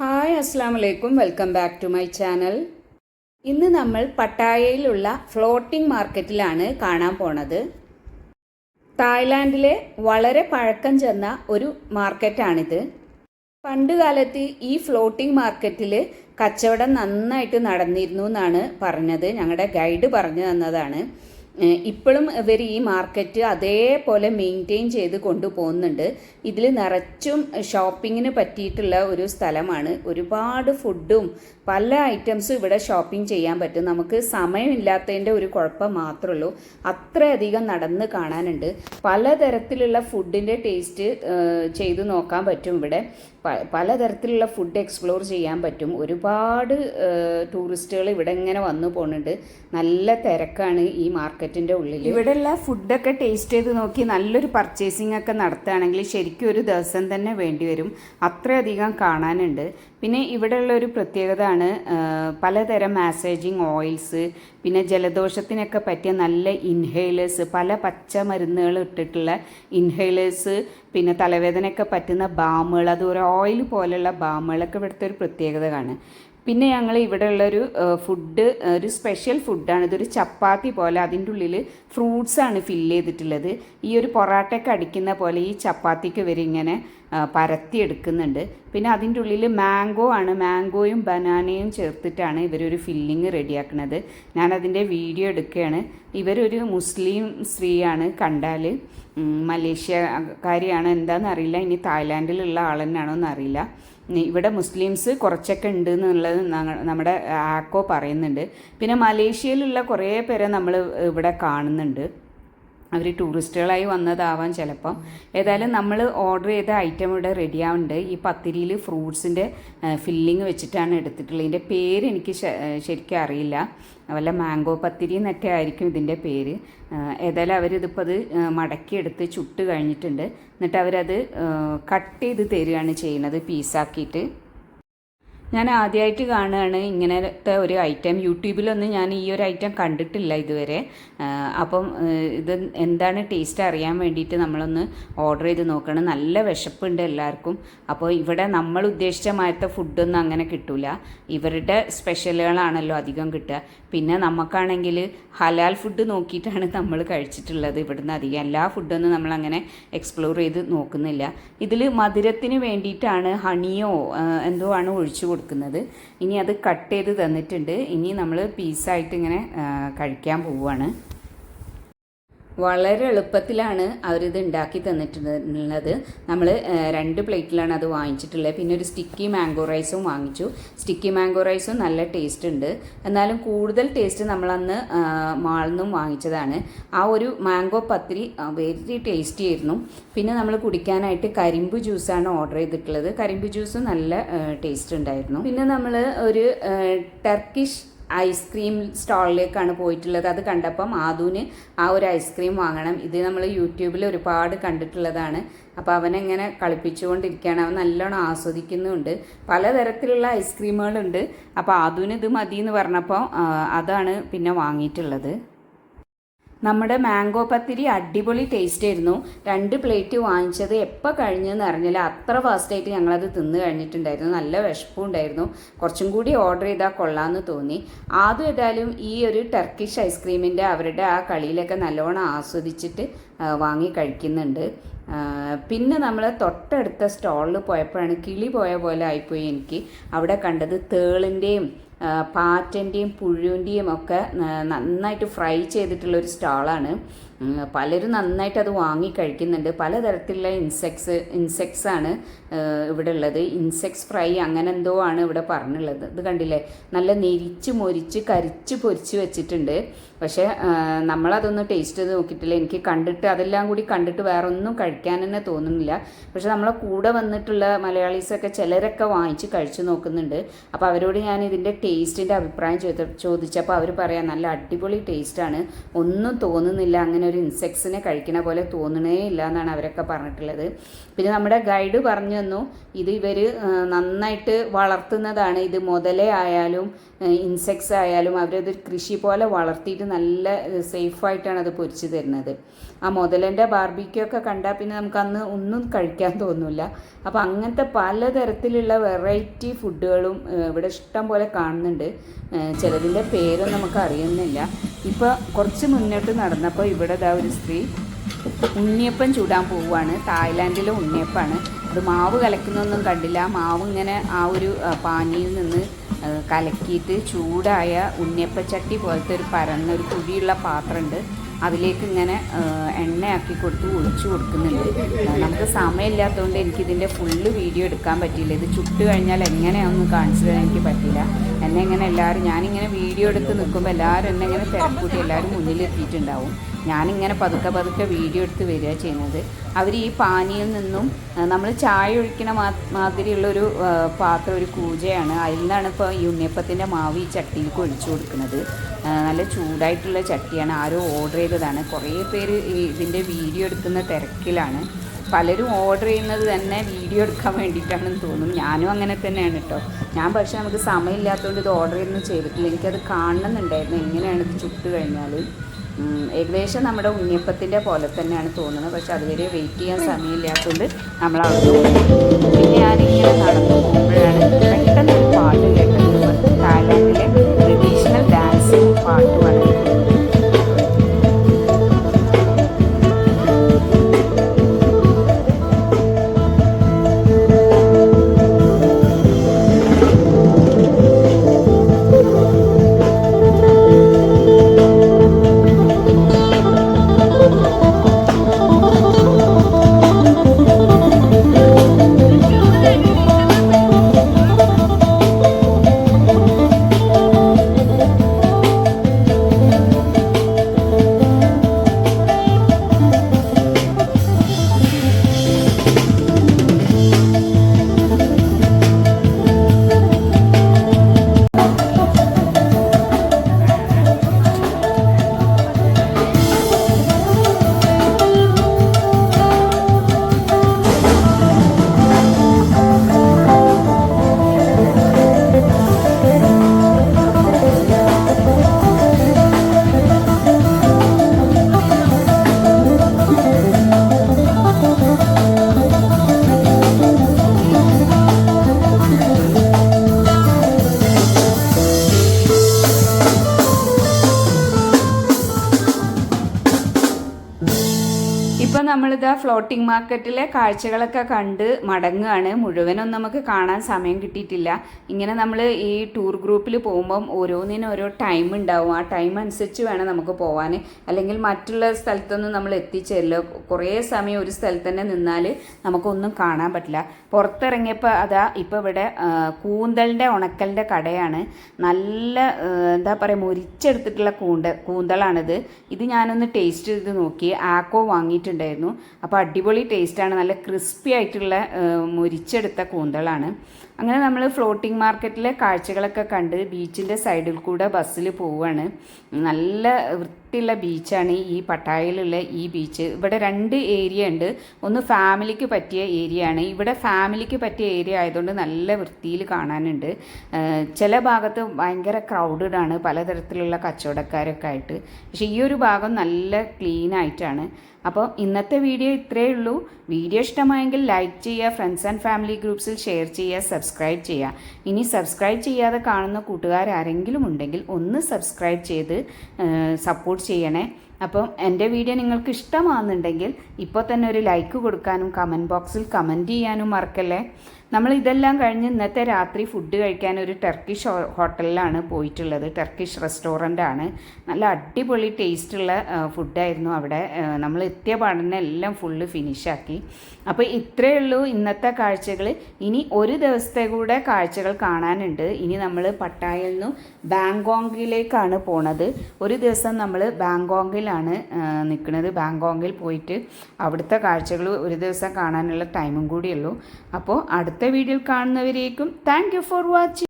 Hi അസ്സാമലൈക്കും welcome back to my channel. ഇന്ന് നമ്മൾ പട്ടായയിലുള്ള ഫ്ലോട്ടിംഗ് മാർക്കറ്റിലാണ് കാണാൻ പോണത്. തായ്ലാൻഡിലെ വളരെ പഴക്കം ചെന്ന ഒരു മാർക്കറ്റാണിത്. പണ്ട് കാലത്ത് ഈ ഫ്ലോട്ടിംഗ് മാർക്കറ്റിൽ കച്ചവടം നന്നായിട്ട് നടന്നിരുന്നു എന്നാണ് പറഞ്ഞത്. ഞങ്ങളുടെ ഗൈഡ് പറഞ്ഞു തന്നതാണ്. ഇപ്പോഴും ഇവർ ഈ മാർക്കറ്റ് അതേപോലെ മെയിന്റെയിൻ ചെയ്ത് കൊണ്ടുപോകുന്നുണ്ട്. ഇതിൽ നിറച്ചും ഷോപ്പിങ്ങിന് പറ്റിയിട്ടുള്ള ഒരു സ്ഥലമാണ്. ഒരുപാട് ഫുഡും പല ഐറ്റംസും ഇവിടെ ഷോപ്പിംഗ് ചെയ്യാൻ പറ്റും. നമുക്ക് സമയമില്ലാത്തതിന്റെ ഒരു കുഴപ്പം മാത്രമേ ഉള്ളൂ അത്രയധികം നടന്ന് കാണാനുണ്ട്. പലതരത്തിലുള്ള ഫുഡിന്റെ ടേസ്റ്റ് ചെയ്ത് നോക്കാൻ പറ്റും ഇവിടെ. പലതരത്തിലുള്ള ഫുഡ് എക്സ്പ്ലോർ ചെയ്യാൻ പറ്റും. ഒരുപാട് ടൂറിസ്റ്റുകൾ ഇവിടെ ഇങ്ങനെ വന്നു പോകുന്നുണ്ട്. നല്ല തിരക്കാണ് ഈ മാർക്കറ്റിന്റെ ഉള്ളിൽ ഇവിടെയുള്ള ഫുഡൊക്കെ ടേസ്റ്റ് ചെയ്ത് നോക്കി നല്ലൊരു പർച്ചേസിംഗ് ഒക്കെ നടത്തുകയാണെങ്കിൽ ശരിക്കും ഒരു ദിവസം തന്നെ വേണ്ടി വരും. അത്രയധികം കാണാനുണ്ട്. പിന്നെ ഇവിടെയുള്ള ഒരു പ്രത്യേകത ആണ് പലതരം മാസേജിങ് ഓയിൽസ് പിന്നെ ജലദോഷത്തിനൊക്കെ പറ്റിയ നല്ല ഇൻഹേലേഴ്സ് പല പച്ച മരുന്നുകൾ ഇട്ടിട്ടുള്ള ഇൻഹേലേഴ്സ് പിന്നെ തലവേദനയൊക്കെ പറ്റുന്ന ബാമുകൾ അത് ഒരു ഓയിൽ പോലെയുള്ള ബാമുകളൊക്കെ ഇവിടുത്തെ ഒരു പ്രത്യേകത കാണും. പിന്നെ ഞങ്ങൾ ഇവിടെ ഉള്ളൊരു ഫുഡ് ഒരു സ്പെഷ്യൽ ഫുഡാണ് ഇതൊരു ചപ്പാത്തി പോലെ അതിന്റെ ഉള്ളിൽ ഫ്രൂട്ട്സാണ് ഫില്ല് ചെയ്തിട്ടുള്ളത്. ഈ ഒരു പൊറാട്ടയ്ക്ക് അടിക്കുന്ന പോലെ ഈ ചപ്പാത്തിക്ക് ഇവർ ഇങ്ങനെ പരത്തി എടുക്കുന്നുണ്ട്. പിന്നെ അതിന്റെ ഉള്ളിൽ മാംഗോ ആണ്. മാംഗോയും ബനാനയും ചേർത്തിട്ടാണ് ഇവരൊരു ഫില്ലിങ് റെഡിയാക്കുന്നത് ഞാനതിന്റെ വീഡിയോ എടുക്കുകയാണ്. ഇവരൊരു മുസ്ലിം സ്ത്രീയാണ് കണ്ടാൽ മലേഷ്യക്കാരിയാണ് എന്താണെന്നറിയില്ല ഇനി തായ്ലാൻഡിലുള്ള ആളെന്നാണോ എന്നറിയില്ല ഇവിടെ മുസ്ലിംസ് കുറച്ചൊക്കെ ഉണ്ട് എന്നുള്ളത് നമ്മുടെ ആക്കോ പറയുന്നുണ്ട്. പിന്നെ മലേഷ്യയിലുള്ള കുറേ പേരെ നമ്മൾ ഇവിടെ കാണുന്നുണ്ട്. അവർ ടൂറിസ്റ്റുകളായി വന്നതാവാം ചിലപ്പം. ഏതായാലും നമ്മൾ ഓർഡർ ചെയ്ത ഐറ്റം ഇവിടെ റെഡി ആവുന്നുണ്ട്. ഈ പത്തിരിയിൽ ഫ്രൂട്ട്സിന്റെ ഫില്ലിങ് വെച്ചിട്ടാണ് എടുത്തിട്ടുള്ളത്. ഇതിന്റെ പേര് എനിക്ക് ശരിക്കും അറിയില്ല. വല്ല മാംഗോ പത്തിരി എന്നൊക്കെ ആയിരിക്കും ഇതിന്റെ പേര്. ഏതായാലും അവരിതിപ്പോൾ അത് മടക്കിയെടുത്ത് ചുട്ട് കഴിഞ്ഞിട്ടുണ്ട്. എന്നിട്ട് അവരത് കട്ട് ചെയ്ത് തരികയാണ് ചെയ്യുന്നത് പീസാക്കിയിട്ട് ഞാൻ ആദ്യമായിട്ട് കാണുകയാണ് ഇങ്ങനത്തെ ഒരു ഐറ്റം യൂട്യൂബിലൊന്നും ഞാൻ ഈ ഒരു ഐറ്റം കണ്ടിട്ടില്ല ഇതുവരെ. അപ്പം ഇത് എന്താണ് ടേസ്റ്റ് അറിയാൻ വേണ്ടിയിട്ട് നമ്മളൊന്ന് ഓർഡർ ചെയ്ത് നോക്കണം. നല്ല വിശപ്പുണ്ട് എല്ലാവർക്കും. അപ്പോൾ ഇവിടെ നമ്മൾ ഉദ്ദേശിച്ച മാറ്റത്തെ ഫുഡൊന്നും അങ്ങനെ കിട്ടില്ല ഇവരുടെ സ്പെഷ്യലുകളാണല്ലോ അധികം കിട്ടുക. പിന്നെ നമുക്കാണെങ്കിൽ ഹലാൽ ഫുഡ് നോക്കിയിട്ടാണ് നമ്മൾ കഴിച്ചിട്ടുള്ളത് ഇവിടുന്ന് അധികം. എല്ലാ ഫുഡൊന്നും നമ്മളങ്ങനെ എക്സ്പ്ലോർ ചെയ്ത് നോക്കുന്നില്ല. ഇതിൽ മധുരത്തിന് വേണ്ടിയിട്ടാണ് ഹണിയോ എന്തോ ആണ് ഒഴിച്ചു കൊടുക്കുന്നത്. ഇനി അത് കട്ട് ചെയ്ത് തന്നിട്ടുണ്ട്. ഇനി നമ്മൾ പീസായിട്ട് ഇങ്ങനെ കഴിക്കാൻ പോവുകയാണ്. വളരെ എളുപ്പത്തിലാണ് അവരിത് ഉണ്ടാക്കി തന്നിട്ടുള്ളത്. നമ്മൾ രണ്ട് പ്ലേറ്റിലാണ് അത് വാങ്ങിച്ചിട്ടുള്ളത്. പിന്നെ ഒരു സ്റ്റിക്കി മാംഗോ റൈസും വാങ്ങിച്ചു. സ്റ്റിക്കി മാംഗോ റൈസും നല്ല ടേസ്റ്റ് ഉണ്ട്. എന്നാലും കൂടുതൽ ടേസ്റ്റ് നമ്മളന്ന് മാളിൽ നിന്നും വാങ്ങിച്ചതാണ്. ആ ഒരു മാംഗോ പത്തിരി വെരി ടേസ്റ്റി ആയിരുന്നു. പിന്നെ നമ്മൾ കുടിക്കാനായിട്ട് കരിമ്പ് ജ്യൂസാണ് ഓർഡർ ചെയ്തിട്ടുള്ളത്. കരിമ്പ് ജ്യൂസ് നല്ല ടേസ്റ്റ് ഉണ്ടായിരുന്നു. പിന്നെ നമ്മൾ ഒരു ടർക്കിഷ് ഐസ്ക്രീം സ്റ്റാളിലേക്കാണ് പോയിട്ടുള്ളത്. അത് കണ്ടപ്പം ആദൂന് ആ ഒരു ഐസ്ക്രീം വാങ്ങണം. ഇത് നമ്മൾ യൂട്യൂബിൽ ഒരുപാട് കണ്ടിട്ടുള്ളതാണ്. അപ്പോൾ അവനെങ്ങനെ കളിപ്പിച്ചുകൊണ്ടിരിക്കുകയാണ്. അവൻ നല്ലോണം ആസ്വദിക്കുന്നുമുണ്ട് പലതരത്തിലുള്ള ഐസ്ക്രീമുകളുണ്ട് അപ്പോൾ ആദൂന് ഇത് മതി എന്ന് പറഞ്ഞപ്പോൾ അതാണ് പിന്നെ വാങ്ങിയിട്ടുള്ളത്. നമ്മുടെ മാംഗോ പത്തിരി അടിപൊളി ടേസ്റ്റ് ആയിരുന്നു. രണ്ട് പ്ലേറ്റ് വാങ്ങിച്ചത് എപ്പോൾ കഴിഞ്ഞെന്ന് അറിഞ്ഞില്ല. അത്ര ഫാസ്റ്റായിട്ട് ഞങ്ങളത് തിന്ന് കഴിഞ്ഞിട്ടുണ്ടായിരുന്നു. നല്ല വിശപ്പും ഉണ്ടായിരുന്നു. കുറച്ചും കൂടി ഓർഡർ ചെയ്താൽ കൊള്ളാമെന്ന് തോന്നി. ആദ്യം ഏതായാലും ഈ ഒരു ടർക്കിഷ് ഐസ്ക്രീമിന്റെ അവരുടെ ആ കളിയിലൊക്കെ നല്ലോണം ആസ്വദിച്ചിട്ട് വാങ്ങി കഴിക്കുന്നുണ്ട്. പിന്നെ നമ്മൾ തൊട്ടടുത്ത സ്റ്റാളിൽ പോയപ്പോഴാണ് കിളി പോയ പോലെ ആയിപ്പോയി എനിക്ക്. അവിടെ കണ്ടത് തേളിന്റെയും പാറ്റന്റെയും പുഴുവിന്റെയും ഒക്കെ നന്നായിട്ട് ഫ്രൈ ചെയ്തിട്ടുള്ള ഒരു സ്റ്റാളാണ്. പലരും നന്നായിട്ട് അത് വാങ്ങി കഴിക്കുന്നുണ്ട്. പലതരത്തിലുള്ള ഇൻസെക്ട്സ് ഇൻസെക്ട്സ് ആണ് ഇവിടെ ഉള്ളത്. ഇൻസെക്ട്സ് ഫ്രൈ അങ്ങനെ എന്തോ ആണ് ഇവിടെ പറഞ്ഞുള്ളത്. ഇത് കണ്ടില്ലേ? നല്ല നെരിച്ച് മൊരിച്ച് കരിച്ച് പൊരിച്ച് വെച്ചിട്ടുണ്ട്. പക്ഷേ നമ്മളതൊന്ന് ടേസ്റ്റ് ചെയ്ത് നോക്കിയിട്ടില്ല. എനിക്ക് കണ്ടിട്ട് അതെല്ലാം കൂടി കണ്ടിട്ട് വേറെ ഒന്നും കഴിക്കാൻ തന്നെ തോന്നുന്നില്ല. പക്ഷെ നമ്മളെ കൂടെ വന്നിട്ടുള്ള മലയാളീസൊക്കെ ചിലരൊക്കെ വാങ്ങിച്ച് കഴിച്ചു നോക്കുന്നുണ്ട്. അപ്പോൾ അവരോട് ഞാൻ ഇതിന്റെ ടേസ്റ്റിന്റെ അഭിപ്രായം ചോദി ചോദിച്ചപ്പോൾ അവർ പറയാം നല്ല അടിപൊളി ടേസ്റ്റാണ്. ഒന്നും തോന്നുന്നില്ല. അങ്ങനെ ഒരു ഇൻസെക്ട്സിനെ കഴിക്കണ പോലെ തോന്നണേ ഇല്ല എന്നാണ് അവരൊക്കെ പറഞ്ഞിട്ടുള്ളത്. പിന്നെ നമ്മുടെ ഗൈഡ് പറഞ്ഞു തന്നു ഇത് ഇവർ നന്നായിട്ട് വളർത്തുന്നതാണ്. ഇത് മുതലേ ആയാലും ഇൻസെക്ട്സ് ആയാലും അവരത് കൃഷി പോലെ വളർത്തിയിട്ട് നല്ല സേഫായിട്ടാണ് അത് പൊരിച്ച് തരുന്നത്. ആ മുതലന്റെ ബാർബിക്കൊക്കെ കണ്ടാൽ പിന്നെ നമുക്ക് അന്ന് ഒന്നും കഴിക്കാൻ തോന്നില്ല അപ്പോൾ അങ്ങനത്തെ പലതരത്തിലുള്ള വെറൈറ്റി ഫുഡുകളും ഇവിടെ ഇഷ്ടം പോലെ കാണുന്നുണ്ട്. ചിലതിന്റെ പേരൊന്നും നമുക്ക് അറിയുന്നില്ല. ഇപ്പോൾ കുറച്ച് മുന്നോട്ട് നടന്നപ്പോൾ ഇവിടെ ഇതാ ഒരു സ്ത്രീ ഉണ്ണിയപ്പം ചൂടാൻ പോവുകയാണ് തായ്ലാൻഡിലെ ഉണ്ണിയപ്പാണ്. അത് മാവ് കലക്കുന്നൊന്നും കണ്ടില്ല. മാവ് ഇങ്ങനെ ആ ഒരു പാനിയിൽ നിന്ന് കലക്കിയിട്ട് ചൂടായ ഉണ്ണിയപ്പച്ചട്ടി പോലത്തെ ഒരു പരന്ന ഒരു കുഴിയുള്ള പാത്രമുണ്ട്. അതിലേക്ക് ഇങ്ങനെ എണ്ണയാക്കി കൊടുത്ത് ഒഴിച്ചു കൊടുക്കുന്നുണ്ട്. നമുക്ക് സമയമില്ലാത്തതുകൊണ്ട് എനിക്കിതിന്റെ ഫുള്ള് വീഡിയോ എടുക്കാൻ പറ്റിയില്ല. ഇത് ചുട്ട് കഴിഞ്ഞാൽ എങ്ങനെയാണെന്ന് കാണിച്ചു തരാൻ എനിക്ക് പറ്റില്ല എന്നെ ഇങ്ങനെ എല്ലാവരും ഞാനിങ്ങനെ വീഡിയോ എടുത്ത് നിൽക്കുമ്പോൾ എല്ലാവരും എന്നെ ഇങ്ങനെ തിരക്കൂട്ടി എല്ലാവരും മുന്നിലെത്തിയിട്ടുണ്ടാവും. ഞാനിങ്ങനെ പതുക്കെ പതുക്കെ വീഡിയോ എടുത്ത് വരിക ചെയ്യുന്നത്. അവർ ഈ പാനിയിൽ നിന്നും നമ്മൾ ചായ ഒഴിക്കണ മാതിരിയുള്ളൊരു പാത്രം ഒരു കൂജയാണ്. അതിൽ നിന്നാണ് ഇപ്പോൾ ഈ ഉണ്ണിയപ്പത്തിന്റെ മാവ് ഈ ചട്ടിയിലേക്ക് ഒഴിച്ചു കൊടുക്കുന്നത്. നല്ല ചൂടായിട്ടുള്ള ചട്ടിയാണ്. ആരോ ഓർഡർ ചെയ്തതാണ്. കുറേ പേര് ഇതിന്റെ വീഡിയോ എടുക്കുന്ന തിരക്കിലാണ്. പലരും ഓർഡർ ചെയ്യുന്നത് തന്നെ വീഡിയോ എടുക്കാൻ വേണ്ടിയിട്ടാണെന്ന് തോന്നും. ഞാനും അങ്ങനെ തന്നെയാണ് കേട്ടോ. ഞാൻ പക്ഷേ നമുക്ക് സമയമില്ലാത്തതുകൊണ്ട് ഇത് ഓർഡർ ചെയ്യുന്നത് ചെയ്തിട്ടില്ല. എനിക്കത് കാണണമെന്നുണ്ടായിരുന്നു. എങ്ങനെയാണ് ഇത് ചുട്ട് കഴിഞ്ഞാൽ ഏകദേശം നമ്മുടെ ഉണ്ണിയപ്പത്തിന്റെ പോലെ തന്നെയാണ് തോന്നുന്നത്. പക്ഷെ അതുവരെ വെയിറ്റ് ചെയ്യാൻ സമയമില്ലാത്തതുകൊണ്ട് നമ്മൾ അവിടെ പിന്നെ ഞാനിങ്ങനെ നടന്നു പോകുമ്പോഴാണ് നമ്മളിതാ ഫ്ലോട്ടിംഗ് മാർക്കറ്റിലെ കാഴ്ചകളൊക്കെ കണ്ട് മടങ്ങുകയാണ്. മുഴുവനൊന്നും നമുക്ക് കാണാൻ സമയം കിട്ടിയിട്ടില്ല. ഇങ്ങനെ നമ്മൾ ഈ ടൂർ ഗ്രൂപ്പിൽ പോകുമ്പം ഓരോന്നിനും ഓരോ ടൈം ഉണ്ടാവും. ആ ടൈം അനുസരിച്ച് വേണം നമുക്ക് പോകാൻ അല്ലെങ്കിൽ മറ്റുള്ള സ്ഥലത്തൊന്നും നമ്മൾ എത്തിച്ചേരില്ല. കുറേ സമയം ഒരു സ്ഥലത്ത് തന്നെ നിന്നാൽ നമുക്കൊന്നും കാണാൻ പറ്റില്ല. പുറത്തിറങ്ങിയപ്പോൾ അതാ ഇപ്പോൾ ഇവിടെ കൂന്തലിന്റെ ഉണക്കലിന്റെ കടയാണ്. നല്ല എന്താ പറയുക മുരിച്ചെടുത്തിട്ടുള്ള കൂണ്ട കൂന്തളാണിത്. ഇത് ഞാനൊന്ന് ടേസ്റ്റ് ചെയ്ത് നോക്കി. ആക്കോ വാങ്ങിയിട്ടുണ്ടായിരുന്നു. അപ്പോൾ അടിപൊളി ടേസ്റ്റാണ് നല്ല ക്രിസ്പി ആയിട്ടുള്ള മുരിച്ചെടുത്ത കൂന്തളാണ്. അങ്ങനെ നമ്മൾ ഫ്ലോട്ടിംഗ് മാർക്കറ്റിലെ കാഴ്ചകളൊക്കെ കണ്ട് ബീച്ചിന്റെ സൈഡിൽ കൂടെ ബസ്സിൽ പോവുകയാണ് നല്ല വൃത്തിയുള്ള ബീച്ചാണ് ഈ പട്ടായയിലുള്ള ഈ ബീച്ച് ഇവിടെ രണ്ട് ഏരിയ ഉണ്ട്. ഒന്ന് ഫാമിലിക്ക് പറ്റിയ ഏരിയ ആണ്. ഇവിടെ ഫാമിലിക്ക് പറ്റിയ ഏരിയ ആയതുകൊണ്ട് നല്ല വൃത്തിയിൽ കാണാനുണ്ട്. ചില ഭാഗത്ത് ഭയങ്കര ക്രൗഡഡ് ആണ്. പലതരത്തിലുള്ള കച്ചവടക്കാരൊക്കെ ആയിട്ട്. പക്ഷേ ഈ ഒരു ഭാഗം നല്ല ക്ലീൻ ആയിട്ടാണ്. അപ്പോൾ ഇന്നത്തെ വീഡിയോ ഇത്രയേ ഉള്ളൂ. വീഡിയോ ഇഷ്ടമായെങ്കിൽ ലൈക്ക് ചെയ്യുക ഫ്രണ്ട്സ് ആൻഡ് ഫാമിലി ഗ്രൂപ്പ്സിൽ ഷെയർ ചെയ്യുക സബ്സ്ക്രൈബ് ചെയ്യുക ഇനി സബ്സ്ക്രൈബ് ചെയ്യാതെ കാണുന്ന കൂട്ടുകാർ ആരെങ്കിലും ഉണ്ടെങ്കിൽ ഒന്ന് സബ്സ്ക്രൈബ് ചെയ്ത് സപ്പോർട്ട് ചെയ്യണേ. അപ്പം എന്റെ വീഡിയോ നിങ്ങൾക്ക് ഇഷ്ടമാകുന്നുണ്ടെങ്കിൽ ഇപ്പോൾ തന്നെ ഒരു ലൈക്ക് കൊടുക്കാനും കമന്റ് ബോക്സിൽ കമന്റ് ചെയ്യാനും മറക്കല്ലേ? നമ്മൾ ഇതെല്ലാം കഴിഞ്ഞ് ഇന്നത്തെ രാത്രി ഫുഡ് കഴിക്കാൻ ഒരു ടർക്കിഷ് ഹോട്ടലിലാണ് പോയിട്ടുള്ളത്. ടർക്കിഷ് റെസ്റ്റോറന്റ് ആണ്. നല്ല അടിപൊളി ടേസ്റ്റുള്ള ഫുഡായിരുന്നു അവിടെ. നമ്മൾ എത്തിയ പാടനെ എല്ലാം ഫുള്ള് ഫിനിഷാക്കി അപ്പോൾ ഇത്രയേ ഉള്ളൂ ഇന്നത്തെ കാഴ്ചകൾ ഇനി ഒരു ദിവസത്തെ കൂടെ കാഴ്ചകൾ കാണാനുണ്ട്. ഇനി നമ്മൾ പട്ടായയിൽ നിന്നും ബാങ്കോങ്ങിലേക്കാണ് പോണത്. ഒരു ദിവസം നമ്മൾ ബാങ്കോങ്ങിലാണ് നിൽക്കുന്നത്. ബാങ്കോങ്ങിൽ പോയിട്ട് അവിടുത്തെ കാഴ്ചകൾ ഒരു ദിവസം കാണാനുള്ള ടൈമും കൂടിയുള്ളൂ അപ്പോൾ അടുത്ത വീഡിയോയിൽ കാണുന്നവരേക്കും താങ്ക് ഫോർ വാച്ചിങ്.